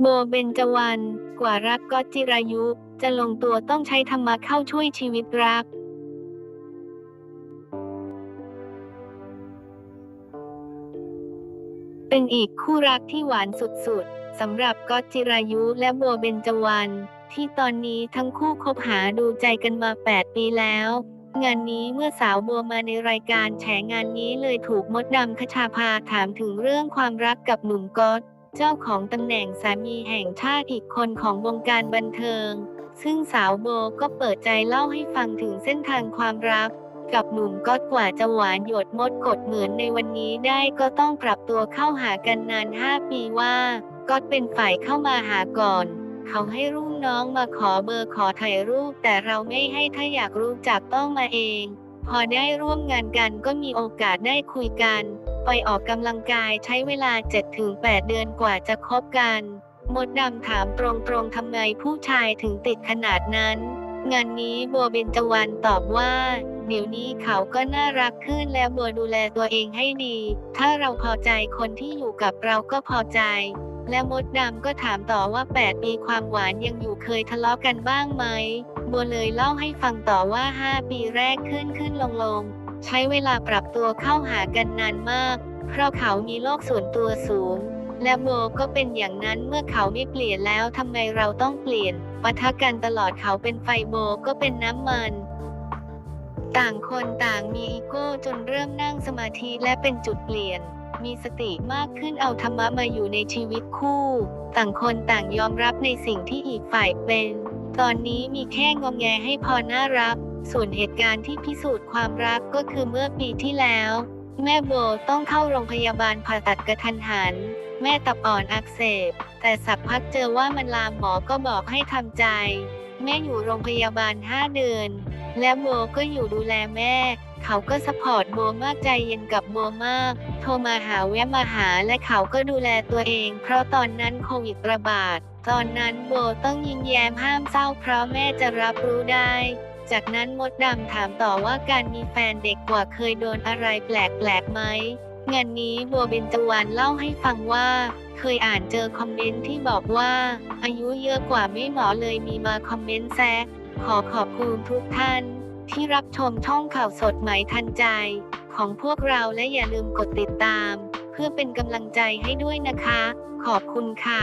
โบเบญจวรรณกว่ารักก็จิรายุ จะลงตัวต้องใช้ธรรมะเข้าช่วยชีวิตรัก เป็นอีกคู่รักที่หวานสุดๆสำหรับก๊อตจิรายุและโบเบญจวรรณที่ตอนนี้ทั้งคู่คบหาดูใจกันมา 8 ปีแล้ว งานนี้เมื่อสาวโบมาในรายการแฉงานนี้เลยถูกมดดำคชาภาถามถึงเรื่องความรักกับหนุ่มก๊อต เจ้าของตำแหน่งสามีแห่งชาติอีกคนของวงการบันเทิง ซึ่งสาวโบก็เปิดใจเล่าให้ฟังถึงเส้นทางความรัก กับหนุ่มก๊อตกว่าจะหวานหยดมดกดเหมือนในวันนี้ได้ก็ต้องปรับตัวเข้าหากันนาน 5 ปีว่าก๊อตเป็นฝ่ายเข้ามาหาก่อน เขาให้รุ่นน้องมาขอเบอร์ขอถ่ายรูป แต่เราไม่ให้ถ้าอยากรู้จักต้องมาเอง พอได้ร่วมงานกันก็มีโอกาสได้คุยกัน ไปออกกำลังกายใช้เวลา 7-8 เดือนกว่าจะคบกัน มดดำถามตรงๆทำไมผู้ชายถึงติดขนาดนั้น งานนี้บัวเบญจวรรณตอบว่า เดี๋ยวนี้เขาก็น่ารักขึ้นและบัวดูแลตัวเองให้ดี ถ้าเราพอใจคนที่อยู่กับเราก็พอใจ และมดดำก็ถามต่อว่า 8 ปีความหวานยังอยู่เคยทะเลาะกันบ้างไหม บัวเลยเล่าให้ฟังต่อว่า 5 ปีแรกขึ้นขึ้นลงลง ใช้เวลาปรับตัวเข้าหากันนานมาก เพราะเขามีโลกส่วนตัวสูง และโบก็เป็นอย่างนั้นเมื่อเขาไม่เปลี่ยนแล้วทำไมเราต้องเปลี่ยนปะทะกันตลอดเขาเป็นไฟโบก็เป็นน้ำมันต่างคนต่างมีอีโก้จนเริ่มนั่งสมาธิและเป็นจุดเปลี่ยน มีสติมากขึ้นเอาธรรมะมาอยู่ในชีวิตคู่ ต่างคนต่างยอมรับในสิ่งที่อีกฝ่ายเป็น ตอนนี้มีแค่งงแงให้พอน่ารัก ส่วนเหตุการณ์ที่พิสูจน์ความรักก็คือเมื่อปีที่แล้ว แม่โบต้องเข้าโรงพยาบาลผ่าตัดกระทันหัน แม่ตับอ่อนอักเสบ แต่สักพักเจอว่ามันลามหมอก็บอกให้ทำใจ แม่อยู่โรงพยาบาล 5 เดือนและโบก็อยู่ดูแลแม่ เขาก็สปอร์ตโบมากใจเย็นกับโบมาก โทรมาหาแวะมาหาและเขาก็ดูแลตัวเอง เพราะตอนนั้นโควิดระบาด ตอนนั้นโบต้องยิ้มแย้มห้ามเศร้าเพราะแม่จะรับรู้ได้ จากนั้นมดดำถามต่อว่าการมีแฟนเด็กกว่าเคยโดนอะไรแปลกๆไหมงานนี้บัวเบญจวรรณเล่าให้ฟังว่า เคยอ่านเจอคอมเมนต์ที่บอกว่า อายุเยอะกว่าไม่เหมาะเลยมีมาคอมเมนต์แซะขอขอบคุณทุกท่าน ที่รับชมช่องข่าวสดหมทันใจ ของพวกเราและอย่าลืมกดติดตาม เพื่อเป็นกำลังใจให้ด้วยนะคะ ขอบคุณค่ะ